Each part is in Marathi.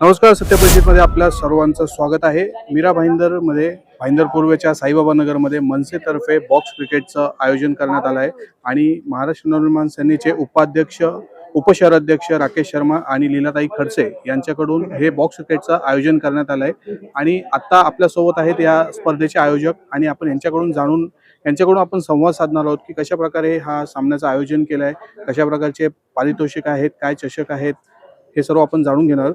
नमस्कार सत्यप्रजितमध्ये आपल्या सर्वांचं स्वागत आहे. मीरा भाईंदरमध्ये भाईंदर पूर्वेच्या साईबाबा नगरमध्ये मनसेतर्फे बॉक्स क्रिकेटचं आयोजन करण्यात आलं आहे. आणि महाराष्ट्र नवनिर्माण सेनेचे उपाध्यक्ष उपशहराध्यक्ष राकेश शर्मा आणि लीलाताई खडसे यांच्याकडून हे बॉक्स क्रिकेटचं आयोजन करण्यात आलं आहे. आणि आत्ता आपल्यासोबत आहेत या स्पर्धेचे आयोजक आणि आपण यांच्याकडून जाणून यांच्याकडून आपण संवाद साधणार आहोत की कशा प्रकारे हा सामन्याचं आयोजन केलं आहे कशा प्रकारचे पारितोषिक आहेत काय चषक आहेत हे सर्व आपण जाणून घेणार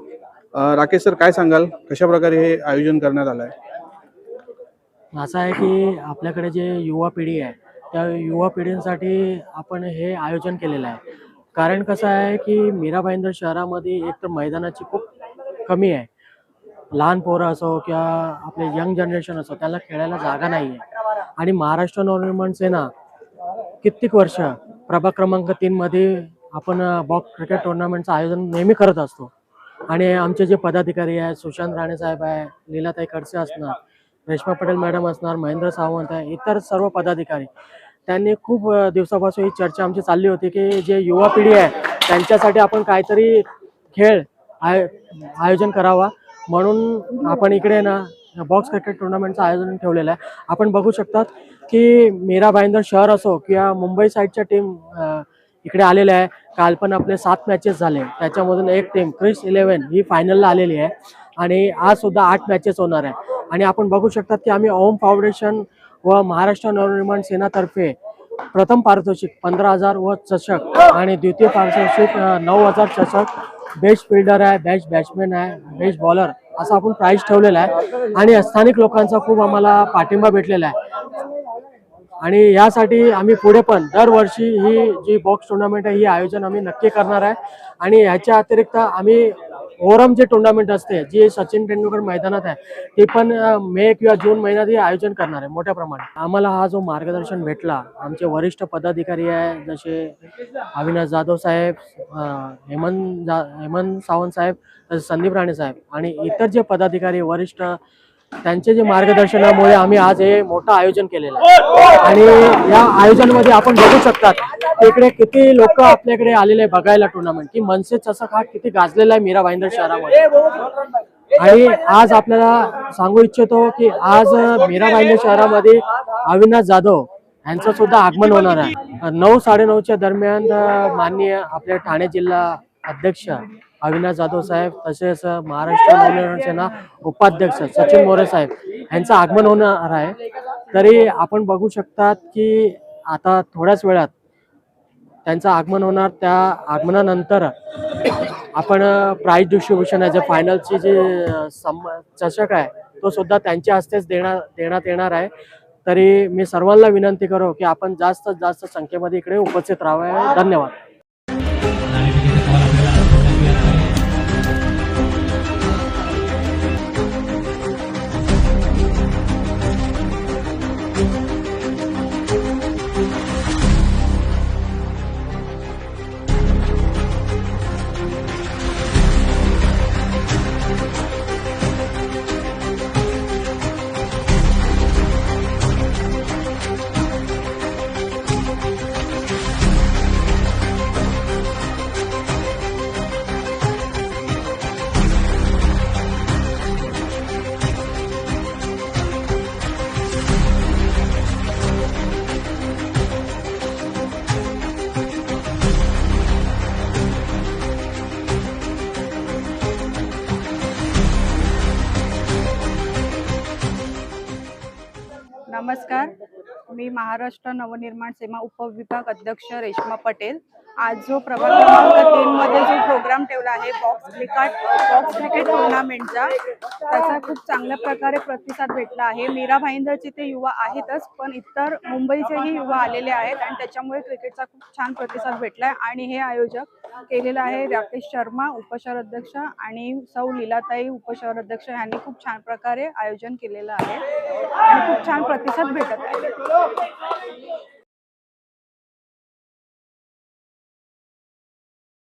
राकेश सर काय सांगाल? कशा प्रकारे हे आयोजन करण्यात आलं आहे असं आहे की आपल्याकडे जे युवा पिढी आहे त्या युवा पिढींसाठी आपण हे आयोजन केलेलं आहे. कारण कसं आहे की मीरा भाईंदर शहरामध्ये एक तर मैदानाची खूप कमी आहे. लहान पोरं असो किंवा आपले यंग जनरेशन असो त्याला खेळायला जागा नाही आहे. आणि महाराष्ट्र नवनिर्माण सेना कित्येक वर्ष प्रभाग क्रमांक तीनमध्ये आपण बॉक्स क्रिकेट टुर्नामेंटचं आयोजन नेहमी करत असतो. आणि आमचे जे पदाधिकारी आहे सुशांत राणे साहेब आहे लीलाताई खडसे असणार रेश्मा पटेल मॅडम असणार महेंद्र सावंत आहे इतर सर्व पदाधिकारी. त्यांनी खूप दिवसापासून ही चर्चा आमची चालली होती की जे युवा पिढी आहे त्यांच्यासाठी आपण काहीतरी खेळ आय आयोजन करावा. म्हणून आपण इकडे ना बॉक्स क्रिकेट टुर्नामेंटचं आयोजन ठेवलेलं आहे. आपण बघू शकतात की मीरा भाईंदर शहर असो किंवा मुंबई साईडच्या टीम इकडे आलेले आहे. काल पण आपले सात मॅचेस झाले. त्याच्यामधून एक टीम क्रिस इलेव्हन ही फायनलला आलेली आहे. आणि आज सुद्धा आठ मॅचेस होणार आहे. आणि आपण बघू शकतात की आम्ही ओम फाउंडेशन व महाराष्ट्र नवनिर्माण सेनातर्फे प्रथम पारितोषिक पंधरा हजार व चषक आणि द्वितीय पारितोषिक नऊ हजार चषक बेस्ट फिल्डर आहे बेस्ट बॅट्समॅन आहे बेस्ट बॉलर असं आपण प्राईज ठेवलेला आहे. आणि स्थानिक लोकांचा खूप आम्हाला पाठिंबा भेटलेला आहे. आणि यासाठी आम्ही पुढे पण दरवर्षी ही जी बॉक्स टुर्नामेंट आहे ही आयोजन आम्ही नक्की करणार आहे. आणि ह्याच्या अतिरिक्त आम्ही ओरम जे टुर्नामेंट असते जी सचिन तेंडुलकर मैदानात आहे ती पण मे किंवा जून महिन्यात हे आयोजन करणार आहे मोठ्या प्रमाणात. आम्हाला हा जो मार्गदर्शन भेटला आमचे वरिष्ठ पदाधिकारी आहे जसे अविनाश जाधव साहेब हेमंत जा हेमंत सावंत साहेब संदीप राणे साहेब आणि इतर जे पदाधिकारी वरिष्ठ त्यांचे जे मार्गदर्शनामुळे आम्ही आज हे मोठं आयोजन केलेलं आहे. आणि या आयोजनामध्ये आपण बघू शकतात तिकडे इकडे किती लोक आपल्याकडे आलेले बघायला टुर्नामेंट की मनसे चषक हा किती गाजलेला आहे मीरा भाईंदर शहरामध्ये. आणि आज आपल्याला सांगू इच्छितो की आज मीरा भाईंदर शहरामध्ये अविनाश जाधव यांचं सुद्धा आगमन होणार आहे. नऊ साडेनऊच्या दरम्यान माननीय आपले ठाणे जिल्हा अध्यक्ष अविनाश जाधव साहेब तसेच महाराष्ट्र नवनिर्माण सेना उपाध्यक्ष सचिन मोरे साहेब यांचं आगमन होणार आहे. तरी आपण बघू शकतात की आता थोड्याच वेळात त्यांचं आगमन होणार. त्या आगमनानंतर आपण प्राईज डिस्ट्रीब्युशन आहे जे फायनलची जी सम चषक आहे तो सुद्धा त्यांच्या हस्तेच देणार देण्यात येणार आहे. तरी मी सर्वांना विनंती करू की आपण जास्त जास्त संख्येमध्ये इकडे उपस्थित राहावं. धन्यवाद. नमस्कार. मी महाराष्ट्र नवनिर्माण सेवा उपविभाग अध्यक्ष रेश्मा पटेल. आज जो प्रभाग क्रमांक तीन मध्ये जो प्रोग्राम ठेवला आहे बॉक्स क्रिकेट बॉक्स क्रिकेट टुर्नामेंटचा त्याचा खूप चांगल्या प्रकारे प्रतिसाद भेटला आहे. मीरा भाईंदरचे ते युवा आहेतच पण इतर मुंबईचेही युवा आलेले आहेत आणि त्याच्यामुळे क्रिकेटचा खूप छान प्रतिसाद भेटला आहे आणि हे आयोजक केलेलं आहे राकेश शर्मा उपशहर अध्यक्ष आणि सौ लीलाताई उपशहर अध्यक्ष यांनी खूप छान प्रकारे आयोजन केलेलं आहे. आणि खूप छान प्रतिसाद भेटत आहे.